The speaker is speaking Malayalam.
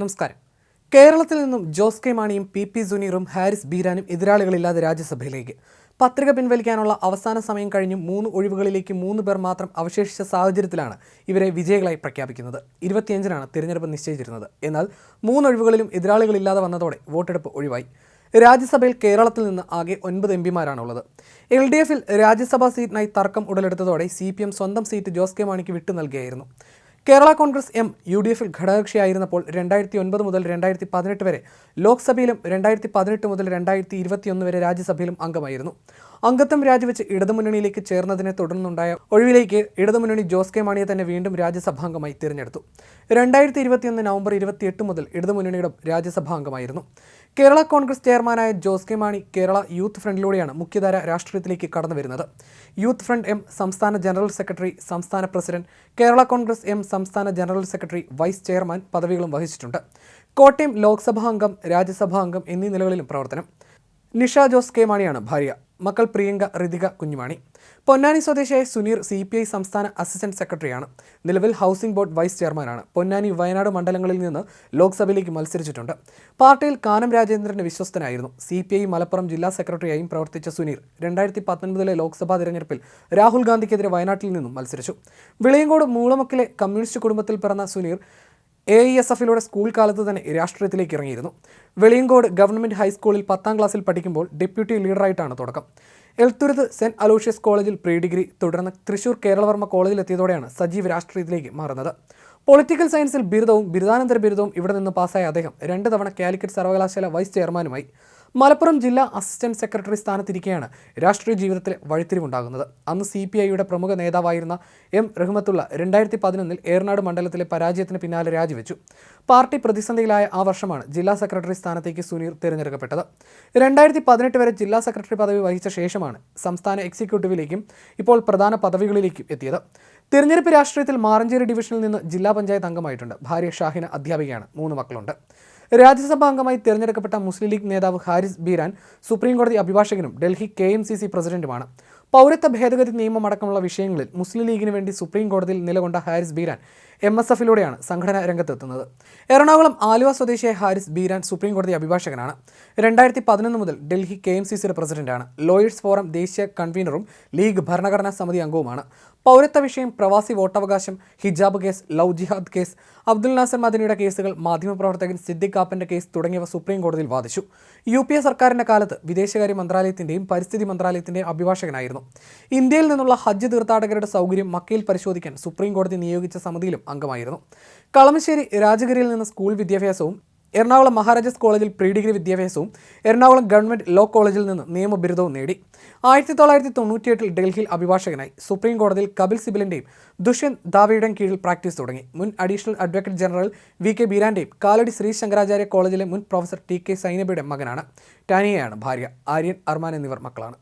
നമസ്കാരം. കേരളത്തിൽ നിന്നും ജോസ് കെ മാണിയും പി പി സുനീറും ഹാരിസ് ബീരാനും എതിരാളികളില്ലാതെ രാജ്യസഭയിലേക്ക്. പത്രിക പിൻവലിക്കാനുള്ള അവസാന സമയം കഴിഞ്ഞ് മൂന്ന് ഒഴിവുകളിലേക്ക് മൂന്ന് പേർ മാത്രം അവശേഷിച്ച സാഹചര്യത്തിലാണ് ഇവരെ വിജയികളായി പ്രഖ്യാപിക്കുന്നത്. ഇരുപത്തിയഞ്ചിനാണ് തിരഞ്ഞെടുപ്പ് നിശ്ചയിച്ചിരുന്നത്. എന്നാൽ മൂന്ന് ഒഴിവുകളിലും എതിരാളികളില്ലാതെ വന്നതോടെ വോട്ടെടുപ്പ് ഒഴിവായി. രാജ്യസഭയിൽ കേരളത്തിൽ നിന്ന് ആകെ ഒൻപത് എം പിമാരാണുള്ളത്. എൽ ഡി എഫിൽ രാജ്യസഭാ സീറ്റിനായി തർക്കം ഉടലെടുത്തതോടെ സി പി എം സ്വന്തം സീറ്റ് ജോസ് കെ മാണിക്ക് വിട്ടു നൽകിയായിരുന്നു. Kerala Congress M U D എഫിൽ ഘടകകക്ഷിയായിരുന്നപ്പോൾ രണ്ടായിരത്തി ഒൻപത് മുതൽ രണ്ടായിരത്തി പതിനെട്ട് വരെ ലോക്സഭയിലും രണ്ടായിരത്തി പതിനെട്ട് മുതൽ രണ്ടായിരത്തി ഇരുപത്തിയൊന്ന് വരെ രാജ്യസഭയിലും അംഗമായിരുന്നു. അംഗത്വം രാജിവെച്ച് ഇടതുമുന്നണിയിലേക്ക് ചേർന്നതിനെ തുടർന്നുണ്ടായ ഒഴിവിലേക്ക് ഇടതുമുന്നണി ജോസ് കെ മാണിയെ തന്നെ വീണ്ടും രാജ്യസഭാംഗമായി തിരഞ്ഞെടുത്തു. രണ്ടായിരത്തി ഇരുപത്തിയൊന്ന് നവംബർ ഇരുപത്തിയെട്ട് മുതൽ ഇടതുമുന്നണിയുടെ രാജ്യസഭാംഗമായിരുന്നു. കേരള കോൺഗ്രസ് ചെയർമാനായ ജോസ് കെ മാണി കേരള യൂത്ത് ഫ്രണ്ടിലൂടെയാണ് മുഖ്യധാര രാഷ്ട്രീയത്തിലേക്ക് കടന്നു വരുന്നത്. യൂത്ത് ഫ്രണ്ട് എം സംസ്ഥാന ജനറൽ സെക്രട്ടറി സംസ്ഥാന പ്രസിഡന്റ് കേരള കോൺഗ്രസ് എം സംസ്ഥാന ജനറൽ സെക്രട്ടറി വൈസ് ചെയർമാൻ പദവികളും വഹിച്ചിട്ടുണ്ട്. കോട്ടയം ലോക്സഭാംഗം രാജ്യസഭാംഗം എന്നീ നിലകളിലും പ്രവർത്തനം. നിഷ ജോസ് കെ മാണിയാണ് ഭാര്യ. മക്കൾ പ്രിയങ്ക ഋതിക കുഞ്ഞുമാണി. പൊന്നാനി സ്വദേശിയായ സുനീർ സി പി ഐ സംസ്ഥാന അസിസ്റ്റന്റ് സെക്രട്ടറിയാണ്. നിലവിൽ ഹൗസിംഗ് ബോർഡ് വൈസ് ചെയർമാനാണ്. പൊന്നാനി വയനാട് മണ്ഡലങ്ങളിൽ നിന്ന് ലോക്സഭയിലേക്ക് മത്സരിച്ചിട്ടുണ്ട്. പാർട്ടിയിൽ കാനം രാജേന്ദ്രന്റെ വിശ്വസ്തനായിരുന്നു. സി പി ഐ മലപ്പുറം ജില്ലാ സെക്രട്ടറിയായും പ്രവർത്തിച്ച സുനീർ രണ്ടായിരത്തി പത്തൊൻപതിലെ ലോക്സഭാ തെരഞ്ഞെടുപ്പിൽ രാഹുൽ ഗാന്ധിക്കെതിരെ വയനാട്ടിൽ നിന്നും മത്സരിച്ചു. വിളയങ്കോട് മൂളമക്കിലെ കമ്മ്യൂണിസ്റ്റ് കുടുംബത്തിൽ പിറന്ന സുനീർ എ ഐ എസ് എഫിലൂടെ സ്കൂൾ കാലത്ത് തന്നെ രാഷ്ട്രീയത്തിലേക്ക് ഇറങ്ങിയിരുന്നു. വെളിയങ്കോട് ഗവൺമെന്റ് ഹൈസ്കൂളിൽ പത്താം ക്ലാസ്സിൽ പഠിക്കുമ്പോൾ ഡെപ്യൂട്ടി ലീഡറായിട്ടാണ് തുടക്കം. എൽത്തുരുത്ത് സെന്റ് അലോഷ്യസ് കോളേജിൽ പ്രീ ഡിഗ്രി തുടർന്ന് തൃശൂർ കേരളവർമ്മ കോളേജിൽ എത്തിയതോടെയാണ് സജീവ് രാഷ്ട്രീയത്തിലേക്ക് മാറുന്നത്. പൊളിറ്റിക്കൽ സയൻസിൽ ബിരുദവും ബിരുദാനന്തര ബിരുദവും ഇവിടെ നിന്ന് പാസ്സായ അദ്ദേഹം രണ്ട് തവണ കാലിക്കറ്റ് സർവകലാശാല വൈസ് ചെയർമാനുമായി. മലപ്പുറം ജില്ലാ അസിസ്റ്റന്റ് സെക്രട്ടറി സ്ഥാനത്തിരിക്കെയാണ് രാഷ്ട്രീയ ജീവിതത്തിലെ വഴിത്തിരിവുണ്ടാകുന്നത്. അന്ന് സി പി ഐയുടെ പ്രമുഖ നേതാവായിരുന്ന എം റഹ്മത്തുള്ള രണ്ടായിരത്തി പതിനൊന്നിൽ ഏറനാട് മണ്ഡലത്തിലെ പരാജയത്തിന് പിന്നാലെ രാജിവെച്ചു. പാർട്ടി പ്രതിസന്ധിയിലായ ആ വർഷമാണ് ജില്ലാ സെക്രട്ടറി സ്ഥാനത്തേക്ക് സുനീർ തിരഞ്ഞെടുക്കപ്പെട്ടത്. രണ്ടായിരത്തി പതിനെട്ട് വരെ ജില്ലാ സെക്രട്ടറി പദവി വഹിച്ച ശേഷമാണ് സംസ്ഥാന എക്സിക്യൂട്ടീവിലേക്കും ഇപ്പോൾ പ്രധാന പദവികളിലേക്കും എത്തിയത്. തിരഞ്ഞെടുപ്പ് രാഷ്ട്രീയത്തിൽ മാറഞ്ചേരി ഡിവിഷനിൽ നിന്ന് ജില്ലാ പഞ്ചായത്ത് അംഗമായിട്ടുണ്ട്. ഭാര്യ ഷാഹിന അധ്യാപികയാണ്. മൂന്ന് മക്കളുണ്ട്. രാജ്യസഭാ അംഗമായി തിരഞ്ഞെടുക്കപ്പെട്ട മുസ്ലിം ലീഗ് നേതാവ് ഹാരിസ് ബീരാൻ സുപ്രീംകോടതി അഭിഭാഷകനും Delhi K M C C പ്രസിഡന്റുമാണ്. പൗരത്വ ഭേദഗതി നിയമം അടക്കമുള്ള വിഷയങ്ങളിൽ മുസ്ലിം ലീഗിന് വേണ്ടി സുപ്രീം കോടതിയിൽ നിലകൊണ്ട ഹാരിസ് ബീരാൻ എം എസ് എഫിലൂടെയാണ് സംഘടന രംഗത്തെത്തുന്നത്. എറണാകുളം ആലുവ സ്വദേശിയായ ഹാരിസ് ബീരാൻ സുപ്രീം കോടതി അഭിഭാഷകനാണ്. രണ്ടായിരത്തി പതിനൊന്ന് മുതൽ ഡൽഹി കെ എം സി സിയുടെ പ്രസിഡന്റാണ്. ലോയേഴ്സ് ഫോറം ദേശീയ കൺവീനറും ലീഗ് ഭരണഘടനാ സമിതി അംഗവുമാണ്. പൗരത്വ വിഷയം പ്രവാസി വോട്ടവകാശം ഹിജാബ് കേസ് ലവ് ജിഹാദ് കേസ് അബ്ദുൽ നാസർ മദനിയുടെ കേസുകൾ മാധ്യമപ്രവർത്തകൻ സിദ്ദിഖ് കാപ്പന്റെ കേസ് തുടങ്ങിയവ സുപ്രീം കോടതിയിൽ വാദിച്ചു. യു പി എ സർക്കാരിന്റെ കാലത്ത് വിദേശകാര്യ മന്ത്രാലയത്തിന്റെയും പരിസ്ഥിതി മന്ത്രാലയത്തിന്റെയും അഭിഭാഷകനായിരുന്നു. ഇന്ത്യയിൽ നിന്നുള്ള ഹജ്ജ് തീർത്ഥാടകരുടെ സൗകര്യം മക്കയിൽ പരിശോധിക്കാൻ സുപ്രീം കോടതി നിയോഗിച്ച സമിതിയിലും അംഗമായിരുന്നു. കളമശ്ശേരി രാജഗിരിയിൽ നിന്ന് സ്കൂൾ വിദ്യാഭ്യാസവും എറണാകുളം മഹാരാജാസ് കോളേജിൽ പ്രീ ഡിഗ്രി വിദ്യാഭ്യാസവും എറണാകുളം ഗവൺമെന്റ് ലോ കോളേജിൽ നിന്ന് നിയമ ബിരുദവും നേടി. ആയിരത്തി തൊള്ളായിരത്തി തൊണ്ണൂറ്റിയെട്ടിൽ ഡൽഹിയിൽ അഭിഭാഷകനായി. സുപ്രീം കോടതിയിൽ കപിൽ സിബലിന്റെയും ദുഷ്യന്ത് ദാവയുടെയും കീഴിൽ പ്രാക്ടീസ് തുടങ്ങി. മുൻ additional advocate general V K ബീരാന്റെയും Kalady Sree Sankaracharya കോളേജിലെ മുൻ പ്രൊഫസർ ടി കെ സൈനബയുടെ മകനാണ്. ടാനിയയാണ് ഭാര്യ. ആര്യൻ അർമാൻ എന്നിവർ മക്കളാണ്.